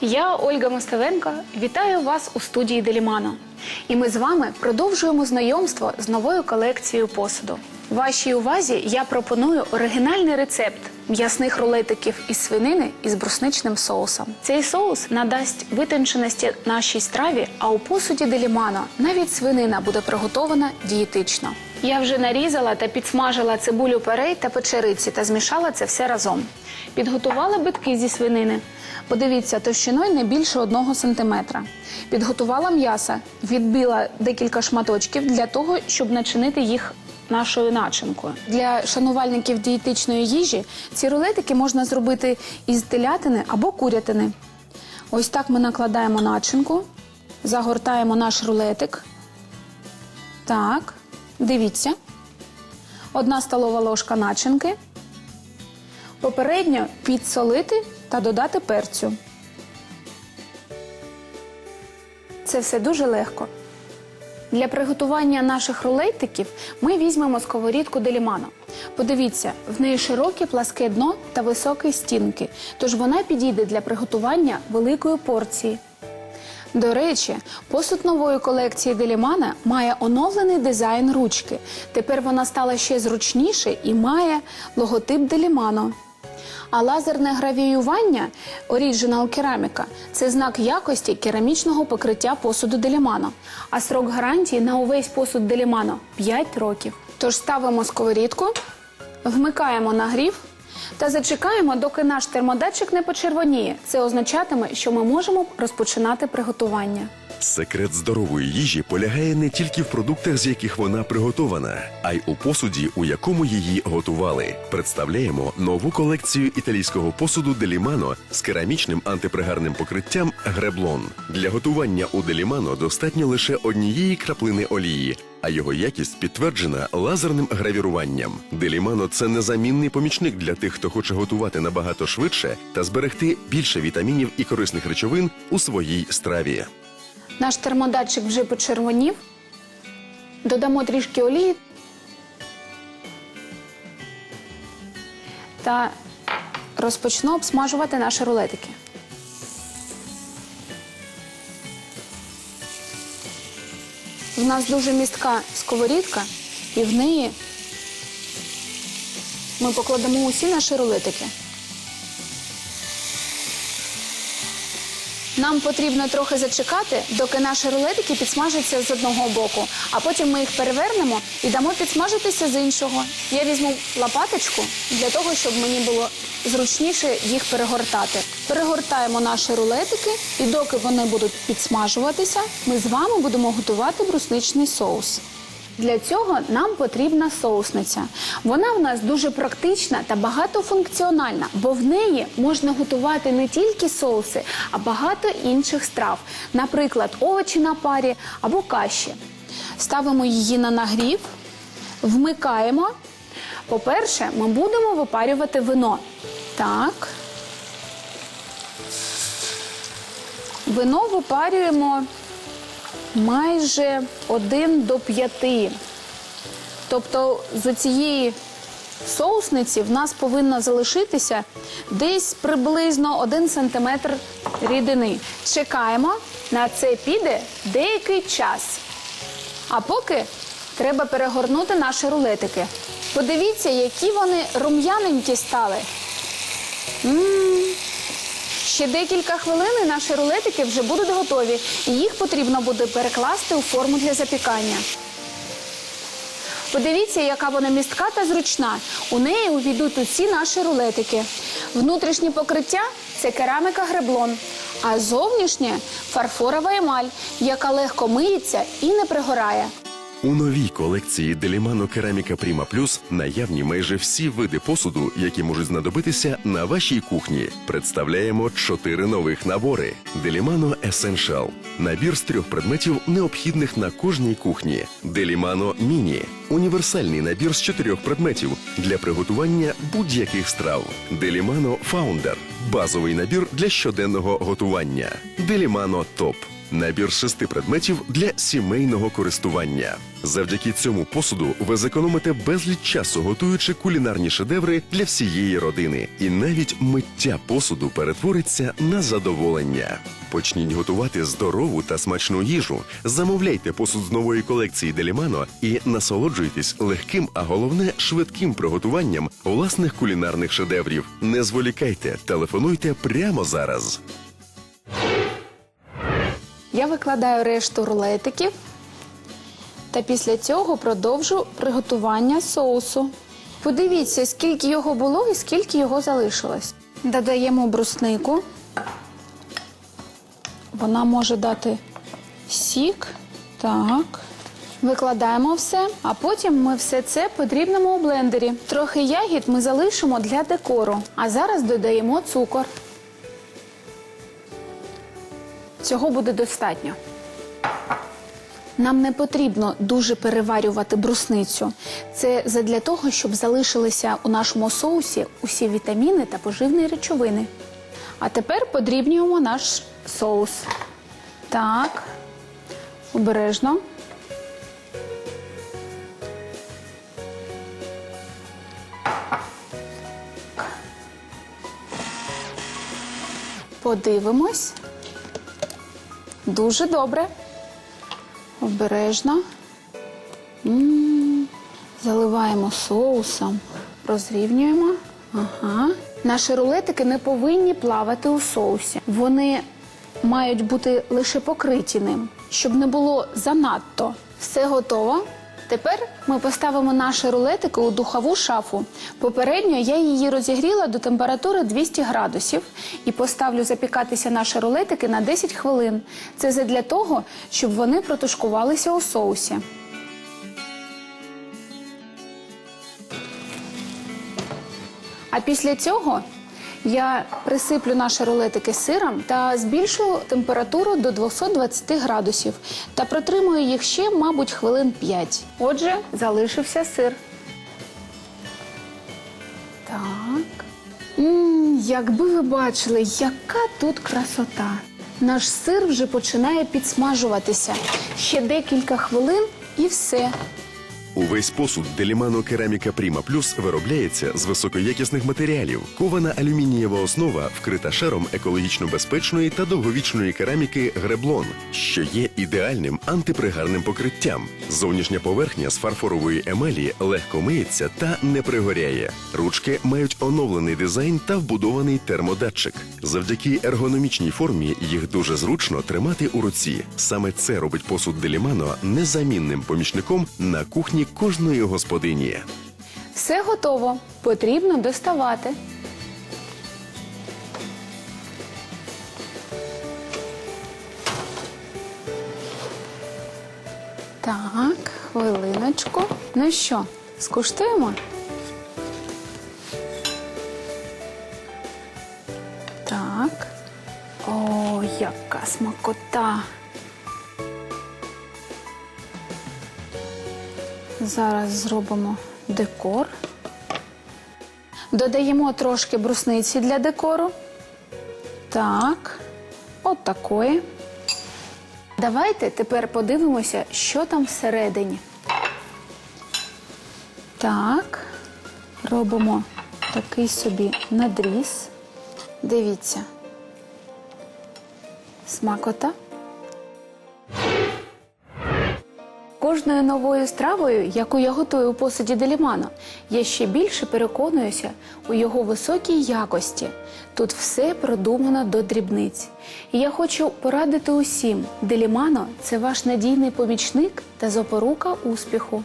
Я Ольга Мостовенко. Вітаю вас у студії Делімано. І ми з вами продовжуємо знайомство з новою колекцією посуду. Вашій увазі я пропоную оригінальний рецепт м'ясних рулетиків із свинини із брусничним соусом. Цей соус надасть витонченості нашій страві, а у посуді Делімано навіть свинина буде приготована дієтично. Я вже нарізала та підсмажила цибулю перей та печериці та змішала це все разом. Підготувала битки зі свинини. Подивіться, товщиною не більше одного сантиметра. Підготувала м'ясо, відбила декілька шматочків для того, щоб начинити їх нашою начинкою. Для шанувальників дієтичної їжі ці рулетики можна зробити із телятини або курятини. Ось так ми накладаємо начинку, загортаємо наш рулетик. Так, дивіться. Одна столова ложка начинки. Попередньо підсолити та додати перцю. Це все дуже легко. Для приготування наших рулетиків ми візьмемо сковорідку делімано. Подивіться, в неї широке пласке дно та високі стінки, тож вона підійде для приготування великої порції. До речі, посуд нової колекції Делімана має оновлений дизайн ручки. Тепер вона стала ще зручніше і має логотип Делімано. А лазерне гравіювання Original Кераміка це знак якості керамічного покриття посуду Делімано. А срок гарантії на увесь посуд Делімано 5 років. Тож ставимо сковорідку, вмикаємо нагрів та зачекаємо, доки наш термодатчик не почервоніє. Це означатиме, що ми можемо розпочинати приготування. Секрет здорової їжі полягає не тільки в продуктах, з яких вона приготована, а й у посуді, у якому її готували. Представляємо нову колекцію італійського посуду Делімано з керамічним антипригарним покриттям Греблон. Для готування у Делімано достатньо лише однієї краплини олії. А його якість підтверджена лазерним гравіруванням. Делімано це незамінний помічник для тих, хто хоче готувати набагато швидше та зберегти більше вітамінів і корисних речовин у своїй страві. Наш термодатчик вже почервонів. Додамо трішки олії та розпочну обсмажувати наші рулетики. В нас дуже містка сковорідка, і в неї ми покладемо усі наші рулетики. Нам потрібно трохи зачекати, доки наші рулетики підсмажаться з одного боку, а потім ми їх перевернемо і дамо підсмажитися з іншого. Я візьму лопаточку для того, щоб мені було зручніше їх перегортати. Перегортаємо наші рулетики, і доки вони будуть підсмажуватися, ми з вами будемо готувати брусничний соус. Для цього нам потрібна соусниця. Вона в нас дуже практична та багатофункціональна, бо в неї можна готувати не тільки соуси, а багато інших страв, наприклад, овочі на парі або каші. Ставимо її на нагрів, вмикаємо. По-перше, ми будемо випарювати вино. Так. Вино випарюємо майже 1 до 5. Тобто з цієї соусниці в нас повинно залишитися десь приблизно 1 см рідини. Чекаємо, на це піде деякий час. А поки треба перегорнути наші рулетики. Подивіться, які вони рум'яненькі стали. М, Ще декілька хвилин наші рулетики вже будуть готові, і їх потрібно буде перекласти у форму для запікання. Подивіться, яка вона містка та зручна. У неї увійдуть усі наші рулетики. Внутрішнє покриття це кераміка греблон, а зовнішнє фарфорова емаль, яка легко миється і не пригорає. У новій колекції Делімано Кераміка Пріма Плюс наявні майже всі види посуду, які можуть знадобитися на вашій кухні. Представляємо чотири нових набори: Делімано Essential – набір з трьох предметів, необхідних на кожній кухні. Делімано Міні універсальний набір з чотирьох предметів для приготування будь-яких страв. Делімано Фаундер базовий набір для щоденного готування. Делімано Топ набір шести предметів для сімейного користування. Завдяки цьому посуду ви зекономите безліч часу, готуючи кулінарні шедеври для всієї родини. І навіть миття посуду перетвориться на задоволення. Почніть готувати здорову та смачну їжу. Замовляйте посуд з нової колекції Делімано і насолоджуйтесь легким, а головне швидким приготуванням власних кулінарних шедеврів. Не зволікайте, телефонуйте прямо зараз. Я викладаю решту рулетиків та після цього продовжу приготування соусу. Подивіться, скільки його було і скільки його залишилось. Додаємо бруснику. Вона може дати сік. Так. Викладаємо все, а потім ми все це подрібнемо у блендері. Трохи ягід ми залишимо для декору. А зараз додаємо цукор. Цього буде достатньо. Нам не потрібно дуже переварювати брусницю. Це задля того, щоб залишилися у нашому соусі усі вітаміни та поживні речовини. А тепер подрібнюємо наш соус. Так, обережно. Подивимось. Дуже добре. Обережно. Заливаємо соусом. Розрівнюємо. Ага. Наші рулетики не повинні плавати у соусі. Вони мають бути лише покриті ним, щоб не було занадто. Все готово. Тепер ми поставимо наші рулетики у духову шафу. Попередньо я її розігріла до температури 200 градусів і поставлю запікатися наші рулетики на 10 хвилин. Це задля того, щоб вони протушкувалися у соусі. А після цього я присиплю наші рулетики сиром та збільшую температуру до 220 градусів та протримую їх ще, мабуть, хвилин 5. Отже, залишився сир. Так. м якби ви бачили, яка тут красота. Наш сир вже починає підсмажуватися. Ще декілька хвилин і все. Увесь посуд Делімано Кераміка Пріма Плюс виробляється з високоякісних матеріалів. Кована алюмінієва основа вкрита шаром екологічно безпечної та довговічної кераміки греблон, що є ідеальним антипригарним покриттям. Зовнішня поверхня з фарфорової емалі легко миється та не пригоряє. Ручки мають оновлений дизайн та вбудований термодатчик. Завдяки ергономічній формі їх дуже зручно тримати у руці. Саме це робить посуд Делімано незамінним помічником на кухні кожної господині. Все готово. Потрібно доставати. Так, хвилиночку. Ну що, скуштуємо? Так. О, яка смакота. Зараз зробимо декор. Додаємо трошки брусниці для декору. Так, от такої. Давайте тепер подивимося, що там всередині. Так, робимо такий собі надріз. Дивіться. Смакота. Кожною новою стравою, яку я готую у посуді Делімано, я ще більше переконуюся у його високій якості. Тут все продумано до дрібниць. І я хочу порадити усім: Делімано це ваш надійний помічник та запорука успіху.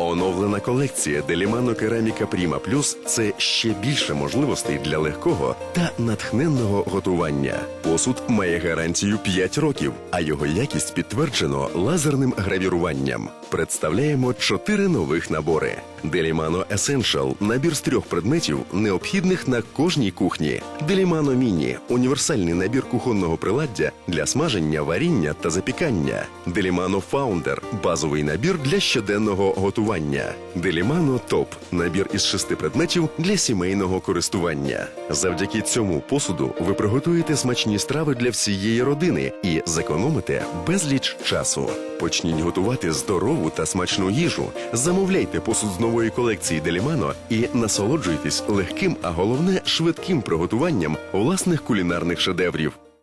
Оновлена колекція Делімано Кераміка Пріма Плюс це ще більше можливостей для легкого та натхненного готування. Посуд має гарантію 5 років, а його якість підтверджено лазерним гравіруванням. Представляємо чотири нових набори: Делімано Essential – набір з трьох предметів, необхідних на кожній кухні. Делімано Міні універсальний набір кухонного приладдя для смаження, варіння та запікання. Делімано Фаундер базовий набір для щоденного готування. Делімано Топ набір із шести предметів для сімейного користування. Завдяки цьому посуду ви приготуєте смачні страви для всієї родини і зекономите безліч часу. Почніть готувати здорову та смачну їжу. Замовляйте посуд з нової колекції Делімано і насолоджуйтесь легким, а головне швидким приготуванням власних кулінарних шедеврів.